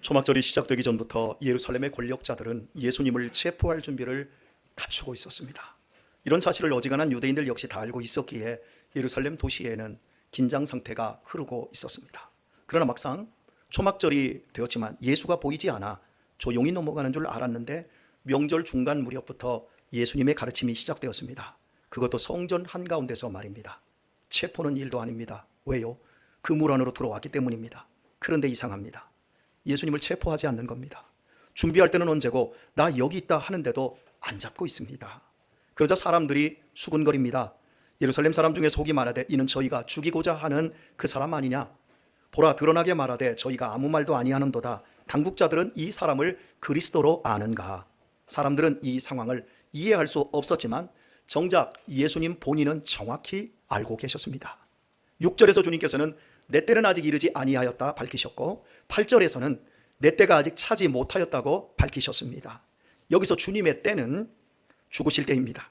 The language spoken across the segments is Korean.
초막절이 시작되기 전부터 예루살렘의 권력자들은 예수님을 체포할 준비를 갖추고 있었습니다. 이런 사실을 어지간한 유대인들 역시 다 알고 있었기에 예루살렘 도시에는 긴장 상태가 흐르고 있었습니다. 그러나 막상 초막절이 되었지만 예수가 보이지 않아 조용히 넘어가는 줄 알았는데 명절 중간 무렵부터 예수님의 가르침이 시작되었습니다. 그것도 성전 한가운데서 말입니다. 체포는 일도 아닙니다. 왜요? 그 물 안으로 들어왔기 때문입니다. 그런데 이상합니다. 예수님을 체포하지 않는 겁니다. 준비할 때는 언제고 나 여기 있다 하는데도 안 잡고 있습니다. 그러자 사람들이 수군거립니다. 예루살렘 사람 중에 속이 말하되 이는 저희가 죽이고자 하는 그 사람 아니냐? 보라 드러나게 말하되 저희가 아무 말도 아니하는도다. 당국자들은 이 사람을 그리스도로 아는가? 사람들은 이 상황을 이해할 수 없었지만 정작 예수님 본인은 정확히 알고 계셨습니다. 6절에서 주님께서는 내 때는 아직 이르지 아니하였다 밝히셨고 8절에서는 내 때가 아직 차지 못하였다고 밝히셨습니다. 여기서 주님의 때는 죽으실 때입니다.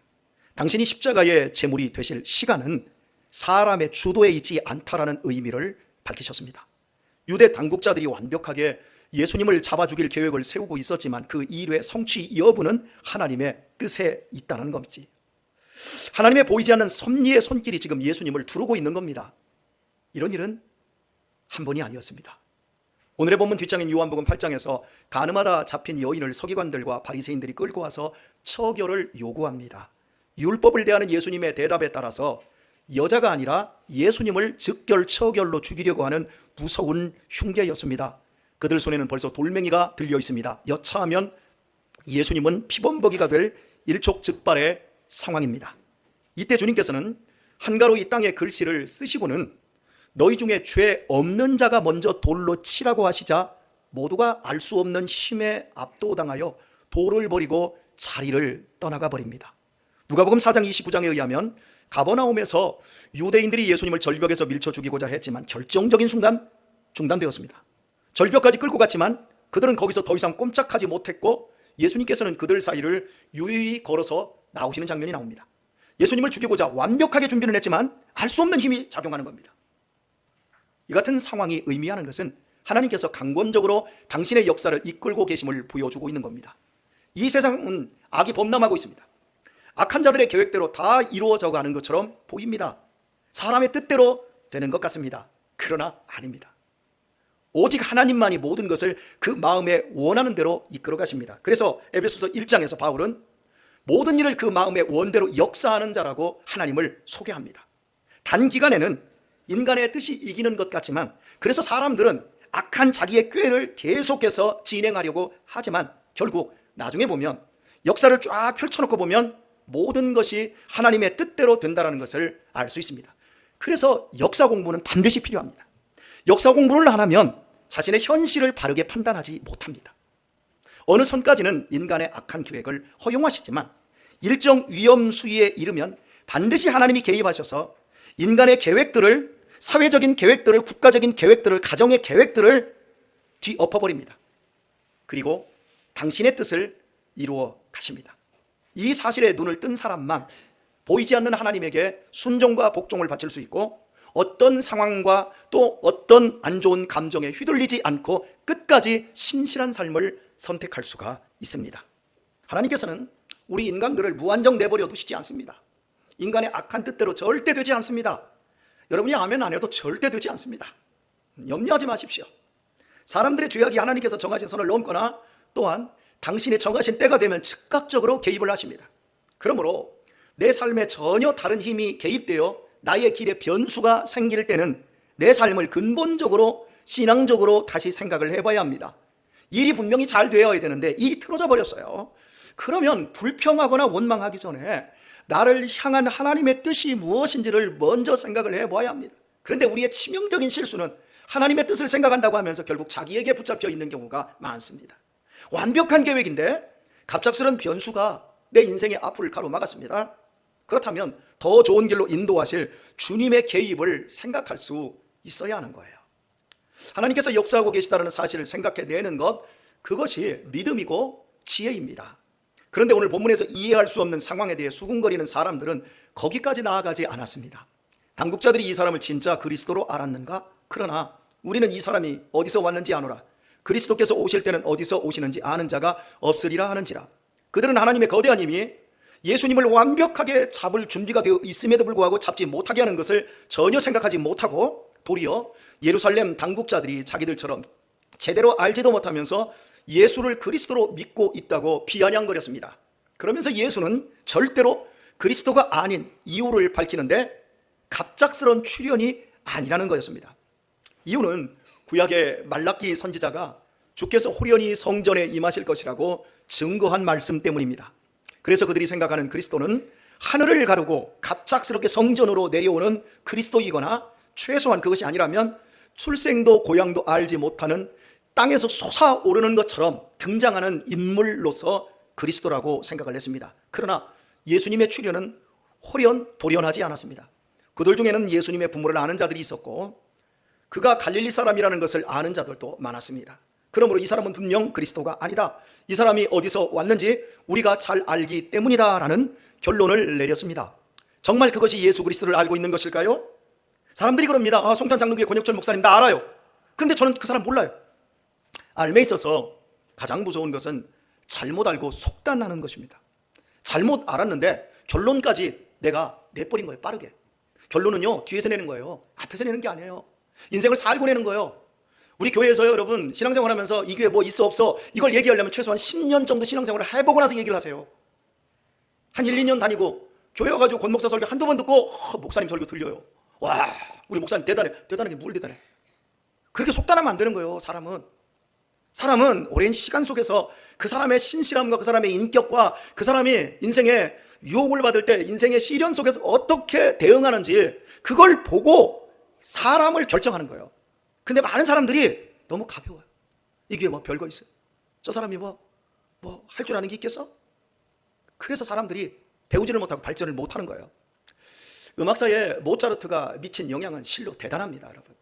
당신이 십자가의 제물이 되실 시간은 사람의 주도에 있지 않다라는 의미를 밝히셨습니다. 유대 당국자들이 완벽하게 예수님을 잡아 죽일 계획을 세우고 있었지만 그 일의 성취 여부는 하나님의 뜻에 있다는 겁지. 하나님의 보이지 않는 섭리의 손길이 지금 예수님을 두르고 있는 겁니다. 이런 일은 한 번이 아니었습니다. 오늘의 본문 뒷장인 요한복음 8장에서 가늠하다 잡힌 여인을 서기관들과 바리새인들이 끌고 와서 처결을 요구합니다. 율법을 대하는 예수님의 대답에 따라서 여자가 아니라 예수님을 즉결 처결로 죽이려고 하는 무서운 흉계였습니다. 그들 손에는 벌써 돌멩이가 들려 있습니다. 여차하면 예수님은 피범벅이가 될 일촉즉발의 상황입니다. 이때 주님께서는 한가로 이 땅에 글씨를 쓰시고는 너희 중에 죄 없는 자가 먼저 돌로 치라고 하시자 모두가 알 수 없는 힘에 압도당하여 돌을 버리고 자리를 떠나가 버립니다. 누가복음 4장 29장에 의하면 가버나움에서 유대인들이 예수님을 절벽에서 밀쳐 죽이고자 했지만 결정적인 순간 중단되었습니다. 절벽까지 끌고 갔지만 그들은 거기서 더 이상 꼼짝하지 못했고 예수님께서는 그들 사이를 유유히 걸어서 나오시는 장면이 나옵니다. 예수님을 죽이고자 완벽하게 준비는 했지만 알 수 없는 힘이 작용하는 겁니다. 이 같은 상황이 의미하는 것은 하나님께서 강권적으로 당신의 역사를 이끌고 계심을 보여주고 있는 겁니다. 이 세상은 악이 범람하고 있습니다. 악한 자들의 계획대로 다 이루어져 가는 것처럼 보입니다. 사람의 뜻대로 되는 것 같습니다. 그러나 아닙니다. 오직 하나님만이 모든 것을 그 마음에 원하는 대로 이끌어 가십니다. 그래서 에베소서 1장에서 바울은 모든 일을 그 마음의 원대로 역사하는 자라고 하나님을 소개합니다. 단기간에는 인간의 뜻이 이기는 것 같지만 그래서 사람들은 악한 자기의 꾀를 계속해서 진행하려고 하지만 결국 나중에 보면 역사를 쫙 펼쳐놓고 보면 모든 것이 하나님의 뜻대로 된다는 것을 알 수 있습니다. 그래서 역사 공부는 반드시 필요합니다. 역사 공부를 안 하면 자신의 현실을 바르게 판단하지 못합니다. 어느 선까지는 인간의 악한 계획을 허용하시지만 일정 위험 수위에 이르면 반드시 하나님이 개입하셔서 인간의 계획들을 사회적인 계획들을 국가적인 계획들을 가정의 계획들을 뒤엎어버립니다. 그리고 당신의 뜻을 이루어 가십니다. 이 사실에 눈을 뜬 사람만 보이지 않는 하나님에게 순종과 복종을 바칠 수 있고 어떤 상황과 또 어떤 안 좋은 감정에 휘둘리지 않고 끝까지 신실한 삶을 선택할 수가 있습니다. 하나님께서는 우리 인간들을 무한정 내버려 두시지 않습니다. 인간의 악한 뜻대로 절대 되지 않습니다. 여러분이 아멘 안 해도 절대 되지 않습니다. 염려하지 마십시오. 사람들의 죄악이 하나님께서 정하신 선을 넘거나 또한 당신의 정하신 때가 되면 즉각적으로 개입을 하십니다. 그러므로 내 삶에 전혀 다른 힘이 개입되어 나의 길에 변수가 생길 때는 내 삶을 근본적으로 신앙적으로 다시 생각을 해봐야 합니다. 일이 분명히 잘 되어야 되는데 일이 틀어져 버렸어요. 그러면 불평하거나 원망하기 전에 나를 향한 하나님의 뜻이 무엇인지를 먼저 생각을 해봐야 합니다. 그런데 우리의 치명적인 실수는 하나님의 뜻을 생각한다고 하면서 결국 자기에게 붙잡혀 있는 경우가 많습니다. 완벽한 계획인데 갑작스런 변수가 내 인생의 앞을 가로막았습니다. 그렇다면 더 좋은 길로 인도하실 주님의 개입을 생각할 수 있어야 하는 거예요. 하나님께서 역사하고 계시다는 사실을 생각해내는 것, 그것이 믿음이고 지혜입니다. 그런데 오늘 본문에서 이해할 수 없는 상황에 대해 수군거리는 사람들은 거기까지 나아가지 않았습니다. 당국자들이 이 사람을 진짜 그리스도로 알았는가? 그러나 우리는 이 사람이 어디서 왔는지 아노라. 그리스도께서 오실 때는 어디서 오시는지 아는 자가 없으리라 하는지라. 그들은 하나님의 거대한 힘이 예수님을 완벽하게 잡을 준비가 되어 있음에도 불구하고 잡지 못하게 하는 것을 전혀 생각하지 못하고 도리어 예루살렘 당국자들이 자기들처럼 제대로 알지도 못하면서 예수를 그리스도로 믿고 있다고 비아냥거렸습니다. 그러면서 예수는 절대로 그리스도가 아닌 이유를 밝히는데 갑작스러운 출현이 아니라는 거였습니다. 이유는 구약의 말라기 선지자가 주께서 호련히 성전에 임하실 것이라고 증거한 말씀 때문입니다. 그래서 그들이 생각하는 그리스도는 하늘을 가르고 갑작스럽게 성전으로 내려오는 그리스도이거나 최소한 그것이 아니라면 출생도 고향도 알지 못하는 땅에서 솟아오르는 것처럼 등장하는 인물로서 그리스도라고 생각을 했습니다. 그러나 예수님의 출현은 호련 돌연하지 않았습니다. 그들 중에는 예수님의 부모를 아는 자들이 있었고 그가 갈릴리 사람이라는 것을 아는 자들도 많았습니다. 그러므로 이 사람은 분명 그리스도가 아니다. 이 사람이 어디서 왔는지 우리가 잘 알기 때문이다라는 결론을 내렸습니다. 정말 그것이 예수 그리스도를 알고 있는 것일까요? 사람들이 그럽니다. 아, 송탄 장로교의 권혁철 목사님 나 알아요. 그런데 저는 그 사람 몰라요. 알매 있어서 가장 무서운 것은 잘못 알고 속단하는 것입니다. 잘못 알았는데 결론까지 내가 내버린 거예요. 빠르게. 결론은요 뒤에서 내는 거예요. 앞에서 내는 게 아니에요. 인생을 살고 내는 거예요. 우리 교회에서요 여러분 신앙생활 하면서 이 교회 뭐 있어 없어 이걸 얘기하려면 최소한 10년 정도 신앙생활을 해보고 나서 얘기를 하세요. 한 1, 2년 다니고 교회 와가지고 권 목사 설교 한두 번 듣고 어, 목사님 설교 들려요. 와 우리 목사님 대단해. 대단한 게 뭘 대단해. 그렇게 속단하면 안 되는 거예요 사람은. 사람은 오랜 시간 속에서 그 사람의 신실함과 그 사람의 인격과 그 사람이 인생의 유혹을 받을 때 인생의 시련 속에서 어떻게 대응하는지 그걸 보고 사람을 결정하는 거예요. 근데 많은 사람들이 너무 가벼워요. 이게 뭐 별거 있어요. 저 사람이 뭐, 뭐 할 줄 아는 게 있겠어? 그래서 사람들이 배우지를 못하고 발전을 못하는 거예요. 음악사에 모차르트가 미친 영향은 실로 대단합니다, 여러분.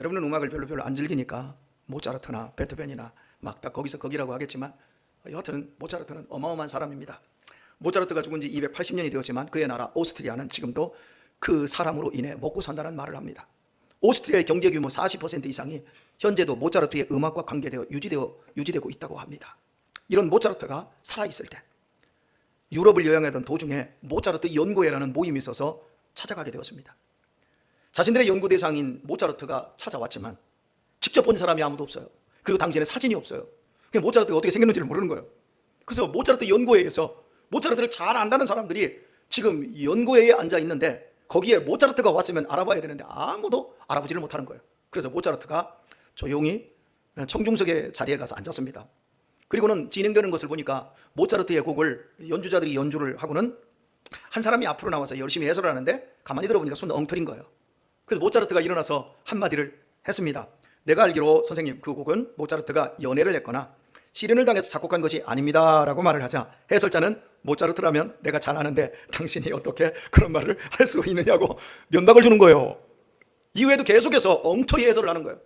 여러분은 음악을 별로 별로 안 즐기니까 모차르트나 베토벤이나 막 다 거기서 거기라고 하겠지만 여하튼 모차르트는 어마어마한 사람입니다. 모차르트가 죽은 지 280년이 되었지만 그의 나라 오스트리아는 지금도 그 사람으로 인해 먹고 산다는 말을 합니다. 오스트리아의 경제 규모 40% 이상이 현재도 모차르트의 음악과 관계되어 유지되어 유지되고 있다고 합니다. 이런 모차르트가 살아 있을 때 유럽을 여행하던 도중에 모차르트 연구회라는 모임이 있어서 찾아가게 되었습니다. 자신들의 연구 대상인 모차르트가 찾아왔지만 직접 본 사람이 아무도 없어요. 그리고 당시에는 사진이 없어요. 그냥 모차르트가 어떻게 생겼는지를 모르는 거예요. 그래서 모차르트 연구회에서 모차르트를 잘 안다는 사람들이 지금 연구회에 앉아 있는데 거기에 모차르트가 왔으면 알아봐야 되는데 아무도 알아보지를 못하는 거예요. 그래서 모차르트가 조용히 청중석의 자리에 가서 앉았습니다. 그리고는 진행되는 것을 보니까 모차르트의 곡을 연주자들이 연주를 하고는 한 사람이 앞으로 나와서 열심히 해설을 하는데 가만히 들어보니까 손 엉터린 거예요. 그래서 모차르트가 일어나서 한마디를 했습니다. 내가 알기로 선생님 그 곡은 모차르트가 연애를 했거나 시련을 당해서 작곡한 것이 아닙니다라고 말을 하자 해설자는 모차르트라면 내가 잘 아는데 당신이 어떻게 그런 말을 할 수 있느냐고 면박을 주는 거예요. 이후에도 계속해서 엉터리 해설을 하는 거예요.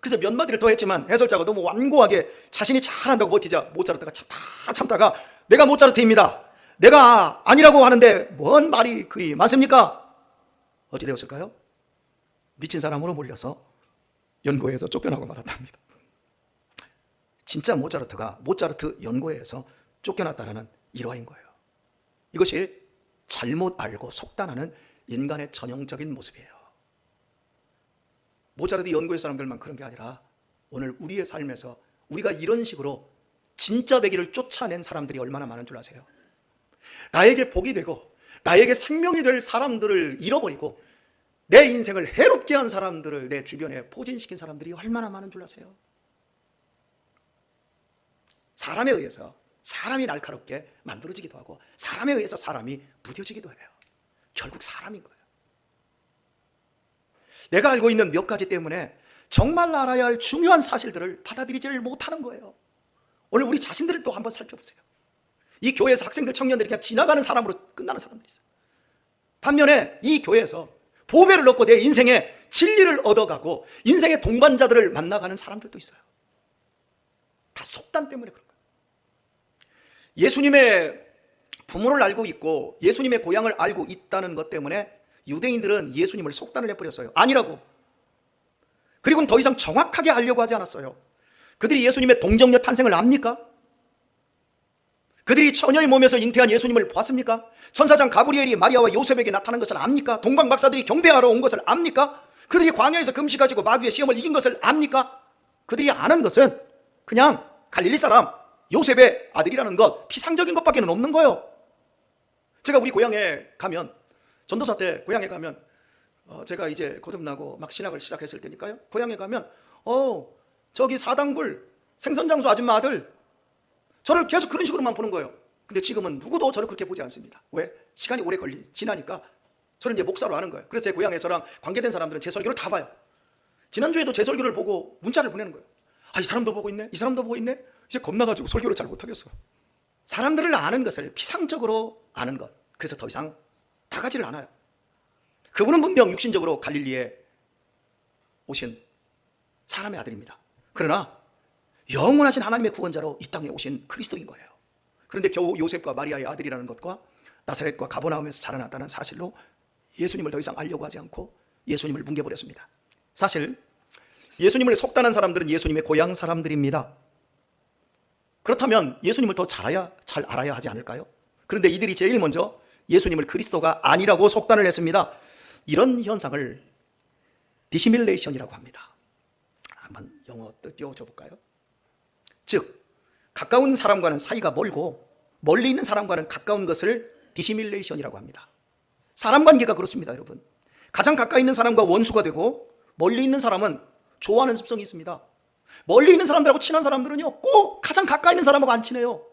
그래서 몇 마디를 더 했지만 해설자가 너무 완고하게 자신이 잘한다고 버티자 모차르트가 참다 참다가 내가 모차르트입니다. 내가 아니라고 하는데 뭔 말이 그리 많습니까? 어찌 되었을까요? 미친 사람으로 몰려서 연구회에서 쫓겨나고 말았답니다. 진짜 모차르트가 모차르트 연구회에서 쫓겨났다는 일화인 거예요. 이것이 잘못 알고 속단하는 인간의 전형적인 모습이에요. 모차르트 연구회 사람들만 그런 게 아니라 오늘 우리의 삶에서 우리가 이런 식으로 진짜 배기를 쫓아낸 사람들이 얼마나 많은 줄 아세요? 나에게 복이 되고 나에게 생명이 될 사람들을 잃어버리고 내 인생을 해롭게 한 사람들을 내 주변에 포진시킨 사람들이 얼마나 많은 줄 아세요? 사람에 의해서 사람이 날카롭게 만들어지기도 하고 사람에 의해서 사람이 무뎌지기도 해요. 결국 사람인 거예요. 내가 알고 있는 몇 가지 때문에 정말 알아야 할 중요한 사실들을 받아들이지를 못하는 거예요. 오늘 우리 자신들을 또 한번 살펴보세요. 이 교회에서 학생들, 청년들이 그냥 지나가는 사람으로 끝나는 사람들이 있어요. 반면에 이 교회에서 보배를 얻고 내 인생에 진리를 얻어가고 인생의 동반자들을 만나가는 사람들도 있어요. 다 속단 때문에 그런 거예요. 예수님의 부모를 알고 있고 예수님의 고향을 알고 있다는 것 때문에 유대인들은 예수님을 속단을 해버렸어요. 아니라고. 그리고는 더 이상 정확하게 알려고 하지 않았어요. 그들이 예수님의 동정녀 탄생을 압니까? 그들이 처녀의 몸에서 잉태한 예수님을 보았습니까? 천사장 가브리엘이 마리아와 요셉에게 나타난 것을 압니까? 동방 박사들이 경배하러 온 것을 압니까? 그들이 광야에서 금식하시고 마귀의 시험을 이긴 것을 압니까? 그들이 아는 것은 그냥 갈릴리 사람 요셉의 아들이라는 것 피상적인 것밖에 는 없는 거예요. 제가 우리 고향에 가면 전도사 때 고향에 가면 어, 제가 이제 거듭나고 막 신학을 시작했을 때니까요. 고향에 가면 어 저기 사당불 생선장수 아줌마 아들 저를 계속 그런 식으로만 보는 거예요. 근데 지금은 누구도 저를 그렇게 보지 않습니다. 왜? 시간이 오래 걸리 지나니까 저는 이제 목사로 하는 거예요. 그래서 제 고향에 저랑 관계된 사람들은 제 설교를 다 봐요. 지난주에도 제 설교를 보고 문자를 보내는 거예요. 아, 이 사람도 보고 있네. 이 사람도 보고 있네. 이제 겁나가지고 설교를 잘 못하겠어. 사람들을 아는 것을 피상적으로 아는 것. 그래서 더 이상 다가지를 않아요. 그분은 분명 육신적으로 갈릴리에 오신 사람의 아들입니다. 그러나 영원하신 하나님의 구원자로 이 땅에 오신 그리스도인 거예요. 그런데 겨우 요셉과 마리아의 아들이라는 것과 나사렛과 가버나움에서 자라났다는 사실로 예수님을 더 이상 알려고 하지 않고 예수님을 뭉개버렸습니다. 사실 예수님을 속단한 사람들은 예수님의 고향 사람들입니다. 그렇다면 예수님을 더잘 알아야, 잘 알아야 하지 않을까요? 그런데 이들이 제일 먼저 예수님을 그리스도가 아니라고 속단을 했습니다. 이런 현상을 디시밀레이션이라고 합니다. 한번 영어 띄워줘 볼까요? 즉 가까운 사람과는 사이가 멀고 멀리 있는 사람과는 가까운 것을 디시밀레이션이라고 합니다. 사람 관계가 그렇습니다, 여러분. 가장 가까이 있는 사람과 원수가 되고 멀리 있는 사람은 좋아하는 습성이 있습니다. 멀리 있는 사람들하고 친한 사람들은요, 꼭 가장 가까이 있는 사람하고 안 친해요.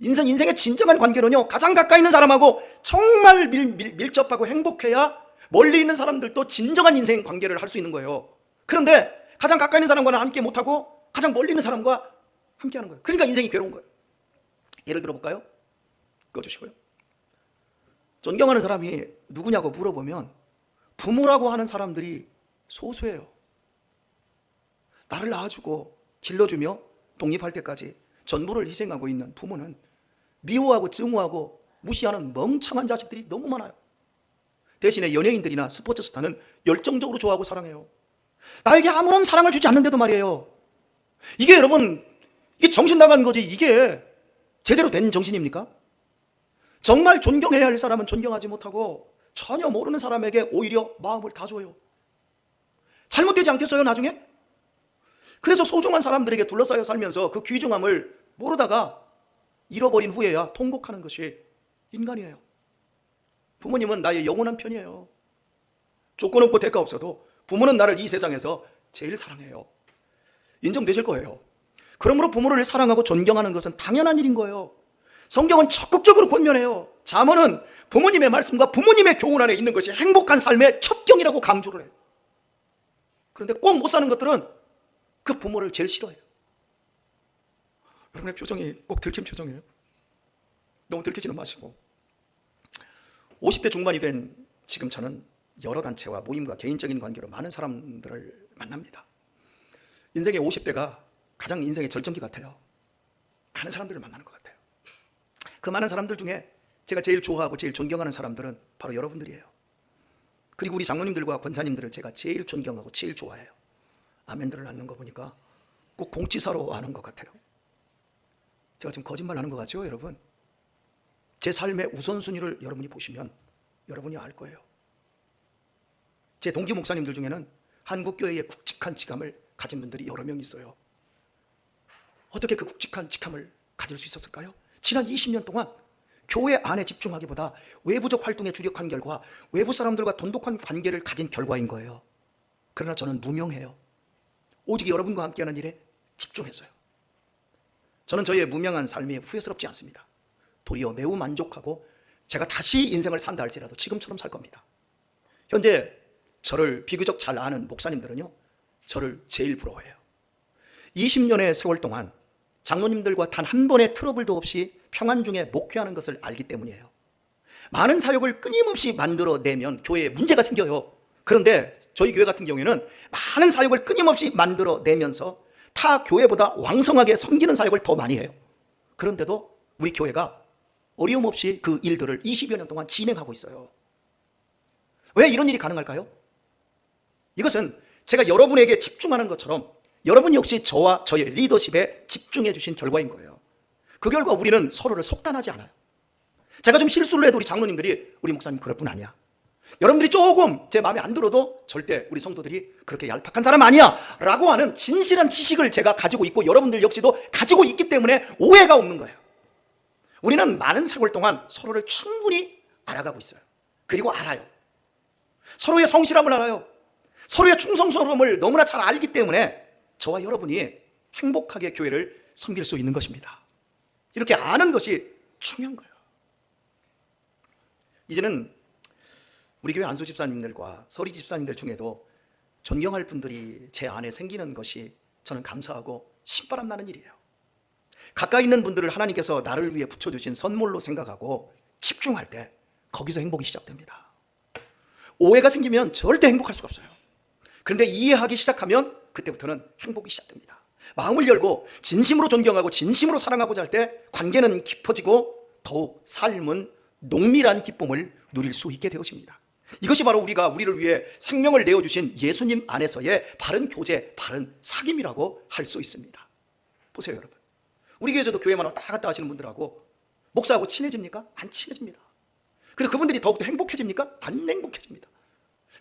인생, 인생의 진정한 관계는요, 가장 가까이 있는 사람하고 정말 밀, 밀, 밀접하고 행복해야 멀리 있는 사람들도 진정한 인생 관계를 할 수 있는 거예요. 그런데 가장 가까이 있는 사람과는 함께 못하고 가장 멀리 있는 사람과 함께 하는 거예요. 그러니까 인생이 괴로운 거예요. 예를 들어볼까요? 꺼주시고요. 존경하는 사람이 누구냐고 물어보면 부모라고 하는 사람들이 소수예요. 나를 낳아주고 길러주며 독립할 때까지 전부를 희생하고 있는 부모는 미워하고 증오하고 무시하는 멍청한 자식들이 너무 많아요. 대신에 연예인들이나 스포츠 스타는 열정적으로 좋아하고 사랑해요. 나에게 아무런 사랑을 주지 않는데도 말이에요. 이게 여러분, 이게 정신 나간 거지. 이게 제대로 된 정신입니까? 정말 존경해야 할 사람은 존경하지 못하고 전혀 모르는 사람에게 오히려 마음을 다 줘요. 잘못되지 않겠어요, 나중에? 그래서 소중한 사람들에게 둘러싸여 살면서 그 귀중함을 모르다가 잃어버린 후에야 통곡하는 것이 인간이에요. 부모님은 나의 영원한 편이에요. 조건 없고 대가 없어도 부모는 나를 이 세상에서 제일 사랑해요. 인정되실 거예요. 그러므로 부모를 사랑하고 존경하는 것은 당연한 일인 거예요. 성경은 적극적으로 권면해요. 잠언은 부모님의 말씀과 부모님의 교훈 안에 있는 것이 행복한 삶의 첩경이라고 강조를 해요. 그런데 꼭 못 사는 것들은 그 부모를 제일 싫어해요. 여러분의 표정이 꼭 들킨 표정이에요. 너무 들키지는 마시고. 50대 중반이 된 지금 저는 여러 단체와 모임과 개인적인 관계로 많은 사람들을 만납니다. 인생의 50대가 가장 인생의 절정기 같아요. 많은 사람들을 만나는 것 같아요. 그 많은 사람들 중에 제가 제일 좋아하고 제일 존경하는 사람들은 바로 여러분들이에요. 그리고 우리 장로님들과 권사님들을 제가 제일 존경하고 제일 좋아해요. 아멘들을 낳는 거 보니까 꼭 공치사로 하는 것 같아요. 제가 지금 거짓말 하는 것 같죠, 여러분? 제 삶의 우선순위를 여러분이 보시면 여러분이 알 거예요. 제 동기 목사님들 중에는 한국교회의 굵직한 직함을 가진 분들이 여러 명 있어요. 어떻게 그 굵직한 직함을 가질 수 있었을까요? 지난 20년 동안 교회 안에 집중하기보다 외부적 활동에 주력한 결과 외부 사람들과 돈독한 관계를 가진 결과인 거예요. 그러나 저는 무명해요. 오직 여러분과 함께하는 일에 집중했어요. 저는 저의 무명한 삶이 후회스럽지 않습니다. 도리어 매우 만족하고 제가 다시 인생을 산다 할지라도 지금처럼 살 겁니다. 현재 저를 비교적 잘 아는 목사님들은요, 저를 제일 부러워해요. 20년의 세월 동안 장로님들과 단 한 번의 트러블도 없이 평안 중에 목회하는 것을 알기 때문이에요. 많은 사역을 끊임없이 만들어내면 교회에 문제가 생겨요. 그런데 저희 교회 같은 경우에는 많은 사역을 끊임없이 만들어내면서 타 교회보다 왕성하게 섬기는 사역을 더 많이 해요. 그런데도 우리 교회가 어려움 없이 그 일들을 20여 년 동안 진행하고 있어요. 왜 이런 일이 가능할까요? 이것은 제가 여러분에게 집중하는 것처럼 여러분 역시 저와 저의 리더십에 집중해 주신 결과인 거예요. 그 결과 우리는 서로를 속단하지 않아요. 제가 좀 실수를 해도 우리 장로님들이 우리 목사님 그럴 뿐 아니야. 여러분들이 조금 제 마음에 안 들어도 절대 우리 성도들이 그렇게 얄팍한 사람 아니야 라고 하는 진실한 지식을 제가 가지고 있고 여러분들 역시도 가지고 있기 때문에 오해가 없는 거예요. 우리는 많은 세월 동안 서로를 충분히 알아가고 있어요. 그리고 알아요. 서로의 성실함을 알아요. 서로의 충성스러움을 너무나 잘 알기 때문에 저와 여러분이 행복하게 교회를 섬길 수 있는 것입니다. 이렇게 아는 것이 중요한 거예요. 이제는 우리 교회 안수 집사님들과 서리 집사님들 중에도 존경할 분들이 제 안에 생기는 것이 저는 감사하고 신바람 나는 일이에요. 가까이 있는 분들을 하나님께서 나를 위해 붙여주신 선물로 생각하고 집중할 때 거기서 행복이 시작됩니다. 오해가 생기면 절대 행복할 수가 없어요. 그런데 이해하기 시작하면 그때부터는 행복이 시작됩니다. 마음을 열고 진심으로 존경하고 진심으로 사랑하고자 할 때 관계는 깊어지고 더욱 삶은 농밀한 기쁨을 누릴 수 있게 되어집니다. 이것이 바로 우리가 우리를 위해 생명을 내어주신 예수님 안에서의 바른 교제, 바른 사귐이라고 할 수 있습니다. 보세요, 여러분. 우리 교회에서도 교회만 왔다 갔다 하시는 분들하고 목사하고 친해집니까? 안 친해집니다. 그리고 그분들이 더욱더 행복해집니까? 안 행복해집니다.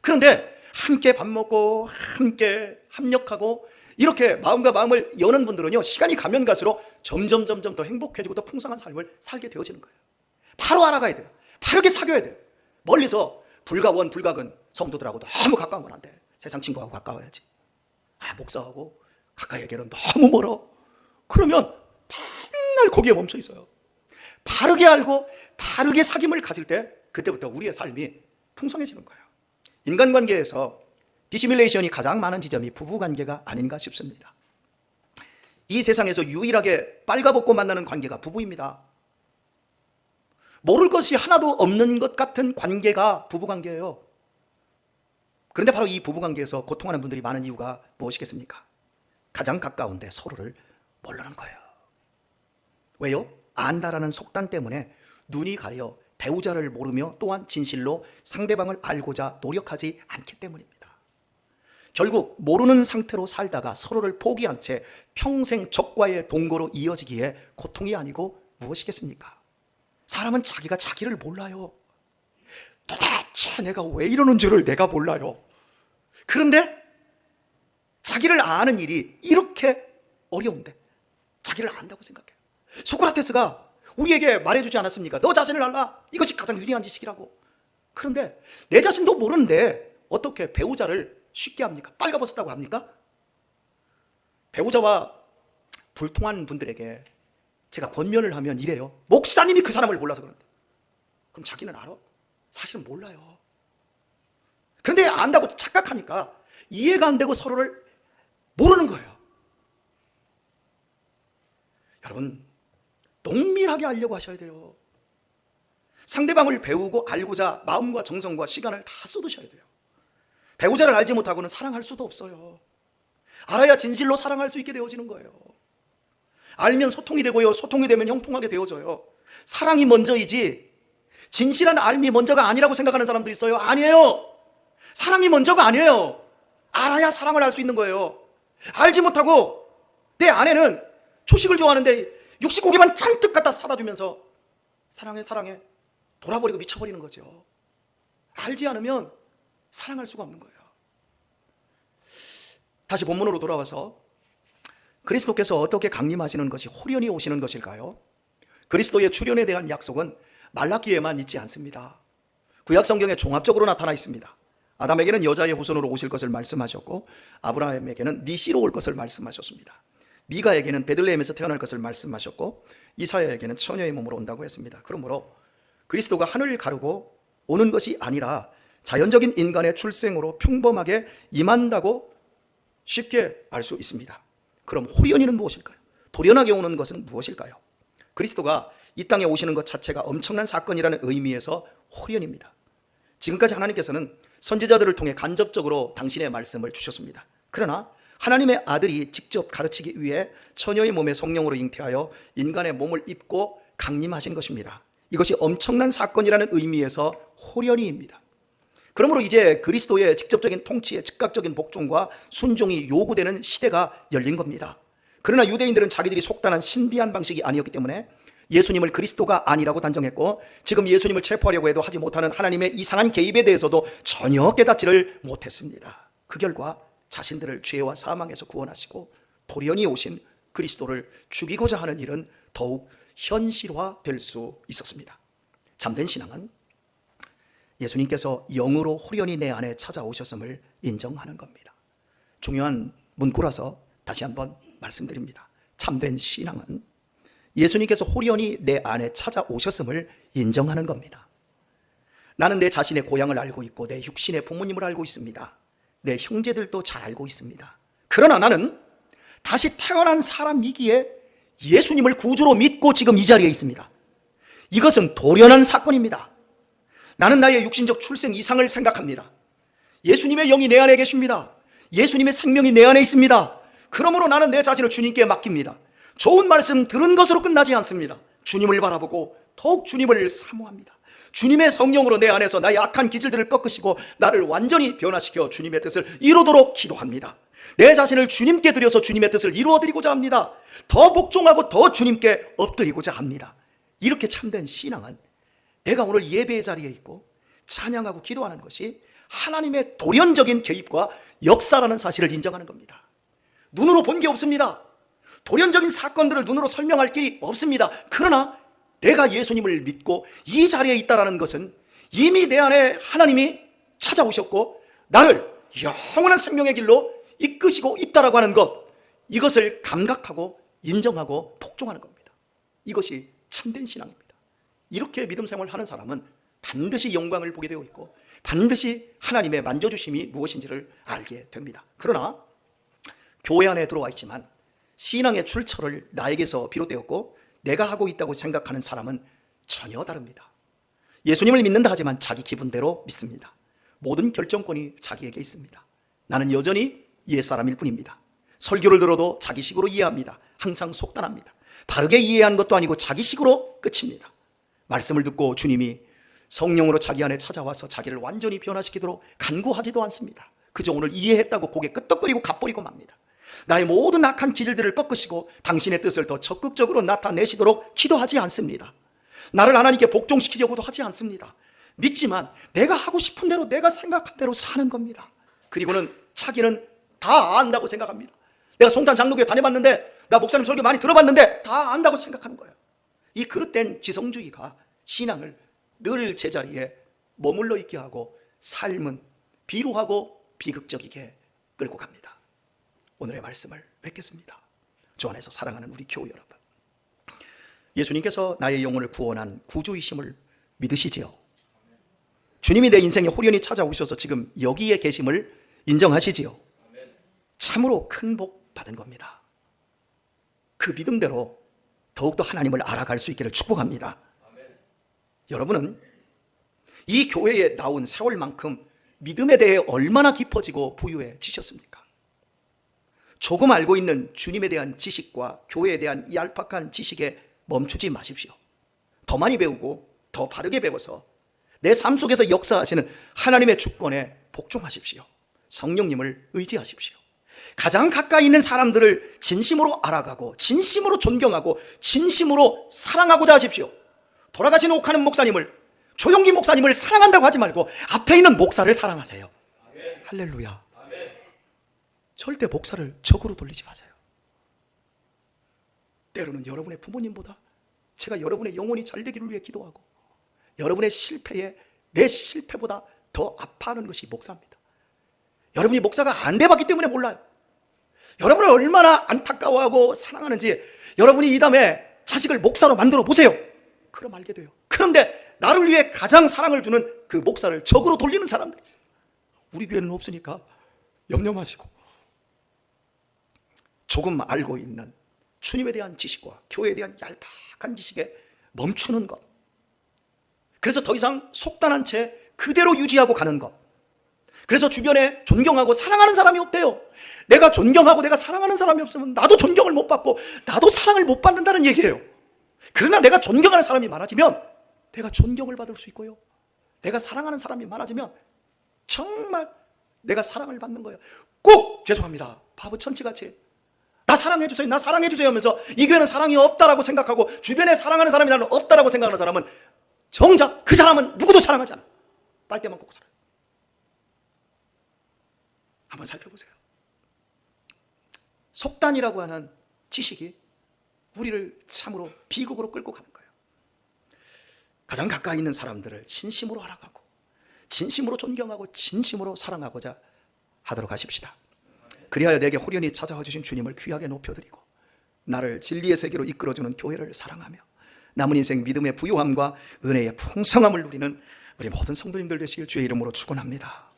그런데 함께 밥 먹고 함께 합력하고 이렇게 마음과 마음을 여는 분들은요 시간이 가면 갈수록 점점 점점 더 행복해지고 더 풍성한 삶을 살게 되어지는 거예요. 바로 알아가야 돼요. 바르게 사귀어야 돼요. 멀리서 불가원 불가근 성도들하고 너무 가까우면 안 돼. 세상 친구하고 가까워야지. 아 목사하고 가까이에게는 너무 멀어. 그러면 맨날 거기에 멈춰 있어요. 바르게 알고 바르게 사귐을 가질 때 그때부터 우리의 삶이 풍성해지는 거예요. 인간관계에서 디시밀레이션이 가장 많은 지점이 부부관계가 아닌가 싶습니다. 이 세상에서 유일하게 빨가벗고 만나는 관계가 부부입니다. 모를 것이 하나도 없는 것 같은 관계가 부부관계예요. 그런데 바로 이 부부관계에서 고통하는 분들이 많은 이유가 무엇이겠습니까? 가장 가까운데 서로를 모르는 거예요. 왜요? 안다라는 속단 때문에 눈이 가려 배우자를 모르며 또한 진실로 상대방을 알고자 노력하지 않기 때문입니다. 결국 모르는 상태로 살다가 서로를 포기한 채 평생 적과의 동거로 이어지기에 고통이 아니고 무엇이겠습니까? 사람은 자기가 자기를 몰라요. 도대체 내가 왜 이러는 줄을 내가 몰라요. 그런데 자기를 아는 일이 이렇게 어려운데 자기를 안다고 생각해요. 소크라테스가 우리에게 말해주지 않았습니까? 너 자신을 알라. 이것이 가장 유리한 지식이라고. 그런데 내 자신도 모르는데 어떻게 배우자를 쉽게 합니까? 빨가벗었다고 합니까? 배우자와 불통한 분들에게 제가 권면을 하면 이래요. 목사님이 그 사람을 몰라서 그런데. 그럼 자기는 알아? 사실은 몰라요. 그런데 안다고 착각하니까 이해가 안 되고 서로를 모르는 거예요. 여러분, 농밀하게 알려고 하셔야 돼요. 상대방을 배우고 알고자 마음과 정성과 시간을 다 쏟으셔야 돼요. 배우자를 알지 못하고는 사랑할 수도 없어요. 알아야 진실로 사랑할 수 있게 되어지는 거예요. 알면 소통이 되고요. 소통이 되면 형통하게 되어져요. 사랑이 먼저이지 진실한 알미 먼저가 아니라고 생각하는 사람들이 있어요. 아니에요. 사랑이 먼저가 아니에요. 알아야 사랑을 할 수 있는 거예요. 알지 못하고 내 아내는 초식을 좋아하는데 육식고기만 잔뜩 갖다 사다 주면서 사랑해 사랑해 돌아버리고 미쳐버리는 거죠. 알지 않으면 사랑할 수가 없는 거예요. 다시 본문으로 돌아와서 그리스도께서 어떻게 강림하시는 것이 호련히 오시는 것일까요? 그리스도의 출현에 대한 약속은 말라기에만 있지 않습니다. 구약 성경에 종합적으로 나타나 있습니다. 아담에게는 여자의 후손으로 오실 것을 말씀하셨고 아브라함에게는 네 씨로 올 것을 말씀하셨습니다. 미가에게는 베들레헴에서 태어날 것을 말씀하셨고 이사야에게는 처녀의 몸으로 온다고 했습니다. 그러므로 그리스도가 하늘을 가르고 오는 것이 아니라 자연적인 인간의 출생으로 평범하게 임한다고 쉽게 알 수 있습니다. 그럼 호연이는 무엇일까요? 돌연하게 오는 것은 무엇일까요? 그리스도가 이 땅에 오시는 것 자체가 엄청난 사건이라는 의미에서 호연입니다. 지금까지 하나님께서는 선지자들을 통해 간접적으로 당신의 말씀을 주셨습니다. 그러나 하나님의 아들이 직접 가르치기 위해 처녀의 몸에 성령으로 잉태하여 인간의 몸을 입고 강림하신 것입니다. 이것이 엄청난 사건이라는 의미에서 호련이입니다. 그러므로 이제 그리스도의 직접적인 통치에 즉각적인 복종과 순종이 요구되는 시대가 열린 겁니다. 그러나 유대인들은 자기들이 속단한 신비한 방식이 아니었기 때문에 예수님을 그리스도가 아니라고 단정했고 지금 예수님을 체포하려고 해도 하지 못하는 하나님의 이상한 개입에 대해서도 전혀 깨닫지를 못했습니다. 그 결과 자신들을 죄와 사망에서 구원하시고 돌연히 오신 그리스도를 죽이고자 하는 일은 더욱 현실화될 수 있었습니다. 참된 신앙은 예수님께서 영으로 호련히 내 안에 찾아오셨음을 인정하는 겁니다. 중요한 문구라서 다시 한번 말씀드립니다. 참된 신앙은 예수님께서 호련히 내 안에 찾아오셨음을 인정하는 겁니다. 나는 내 자신의 고향을 알고 있고 내 육신의 부모님을 알고 있습니다. 내 형제들도 잘 알고 있습니다. 그러나 나는 다시 태어난 사람이기에 예수님을 구주로 믿고 지금 이 자리에 있습니다. 이것은 돌연한 사건입니다. 나는 나의 육신적 출생 이상을 생각합니다. 예수님의 영이 내 안에 계십니다. 예수님의 생명이 내 안에 있습니다. 그러므로 나는 내 자신을 주님께 맡깁니다. 좋은 말씀 들은 것으로 끝나지 않습니다. 주님을 바라보고 더욱 주님을 사모합니다. 주님의 성령으로 내 안에서 나의 악한 기질들을 꺾으시고 나를 완전히 변화시켜 주님의 뜻을 이루도록 기도합니다. 내 자신을 주님께 드려서 주님의 뜻을 이루어 드리고자 합니다. 더 복종하고 더 주님께 엎드리고자 합니다. 이렇게 참된 신앙은 내가 오늘 예배의 자리에 있고 찬양하고 기도하는 것이 하나님의 돌연적인 개입과 역사라는 사실을 인정하는 겁니다. 눈으로 본 게 없습니다. 돌연적인 사건들을 눈으로 설명할 길이 없습니다. 그러나 내가 예수님을 믿고 이 자리에 있다라는 것은 이미 내 안에 하나님이 찾아오셨고 나를 영원한 생명의 길로 이끄시고 있다라고 하는 것 이것을 감각하고 인정하고 복종하는 겁니다. 이것이 참된 신앙입니다. 이렇게 믿음 생활을 하는 사람은 반드시 영광을 보게 되어 있고 반드시 하나님의 만져주심이 무엇인지를 알게 됩니다. 그러나 교회 안에 들어와 있지만 신앙의 출처를 나에게서 비롯되었고 내가 하고 있다고 생각하는 사람은 전혀 다릅니다. 예수님을 믿는다 하지만 자기 기분대로 믿습니다. 모든 결정권이 자기에게 있습니다. 나는 여전히 옛사람일 뿐입니다. 설교를 들어도 자기식으로 이해합니다. 항상 속단합니다. 바르게 이해한 것도 아니고 자기식으로 끝입니다. 말씀을 듣고 주님이 성령으로 자기 안에 찾아와서 자기를 완전히 변화시키도록 간구하지도 않습니다. 그저 오늘 이해했다고 고개 끄덕거리고 갚버리고 맙니다. 나의 모든 악한 기질들을 꺾으시고 당신의 뜻을 더 적극적으로 나타내시도록 기도하지 않습니다. 나를 하나님께 복종시키려고도 하지 않습니다. 믿지만 내가 하고 싶은 대로 내가 생각한 대로 사는 겁니다. 그리고는 자기는 다 안다고 생각합니다. 내가 송탄 장로교회 다녀봤는데 나 목사님 설교 많이 들어봤는데 다 안다고 생각하는 거예요. 이 그릇된 지성주의가 신앙을 늘 제자리에 머물러 있게 하고 삶은 비루하고 비극적이게 끌고 갑니다. 오늘의 말씀을 뵙겠습니다. 주 안에서 사랑하는 우리 교우 여러분. 예수님께서 나의 영혼을 구원한 구주이심을 믿으시지요. 주님이 내 인생에 호련히 찾아오셔서 지금 여기에 계심을 인정하시지요. 참으로 큰 복 받은 겁니다. 그 믿음대로 더욱더 하나님을 알아갈 수 있기를 축복합니다. 여러분은 이 교회에 나온 세월만큼 믿음에 대해 얼마나 깊어지고 부유해지셨습니까? 조금 알고 있는 주님에 대한 지식과 교회에 대한 이 얄팍한 지식에 멈추지 마십시오. 더 많이 배우고 더 바르게 배워서 내 삶 속에서 역사하시는 하나님의 주권에 복종하십시오. 성령님을 의지하십시오. 가장 가까이 있는 사람들을 진심으로 알아가고 진심으로 존경하고 진심으로 사랑하고자 하십시오. 돌아가신 옥하는 목사님을 조용기 목사님을 사랑한다고 하지 말고 앞에 있는 목사를 사랑하세요. 할렐루야. 절대 목사를 적으로 돌리지 마세요. 때로는 여러분의 부모님보다 제가 여러분의 영혼이 잘 되기를 위해 기도하고 여러분의 실패에 내 실패보다 더 아파하는 것이 목사입니다. 여러분이 목사가 안 돼봤기 때문에 몰라요. 여러분을 얼마나 안타까워하고 사랑하는지 여러분이 이 다음에 자식을 목사로 만들어 보세요. 그럼 알게 돼요. 그런데 나를 위해 가장 사랑을 주는 그 목사를 적으로 돌리는 사람들이 있어요. 우리 교회는 없으니까 염려 마시고 조금 알고 있는 주님에 대한 지식과 교회에 대한 얄팍한 지식에 멈추는 것. 그래서 더 이상 속단한 채 그대로 유지하고 가는 것. 그래서 주변에 존경하고 사랑하는 사람이 없대요. 내가 존경하고 내가 사랑하는 사람이 없으면 나도 존경을 못 받고 나도 사랑을 못 받는다는 얘기예요. 그러나 내가 존경하는 사람이 많아지면 내가 존경을 받을 수 있고요. 내가 사랑하는 사람이 많아지면 정말 내가 사랑을 받는 거예요. 꼭 죄송합니다. 바보 천치같이 나 사랑해 주세요. 나 사랑해 주세요 하면서 이 교회는 사랑이 없다라고 생각하고 주변에 사랑하는 사람이 나는 없다라고 생각하는 사람은 정작 그 사람은 누구도 사랑하지 않아. 빨대만 꽂고 살아요. 한번 살펴보세요. 속단이라고 하는 지식이 우리를 참으로 비극으로 끌고 가는 거예요. 가장 가까이 있는 사람들을 진심으로 알아가고 진심으로 존경하고 진심으로 사랑하고자 하도록 하십시다. 그리하여 내게 호련히 찾아와 주신 주님을 귀하게 높여드리고 나를 진리의 세계로 이끌어주는 교회를 사랑하며 남은 인생 믿음의 부유함과 은혜의 풍성함을 누리는 우리 모든 성도님들 되시길 주의 이름으로 축원합니다.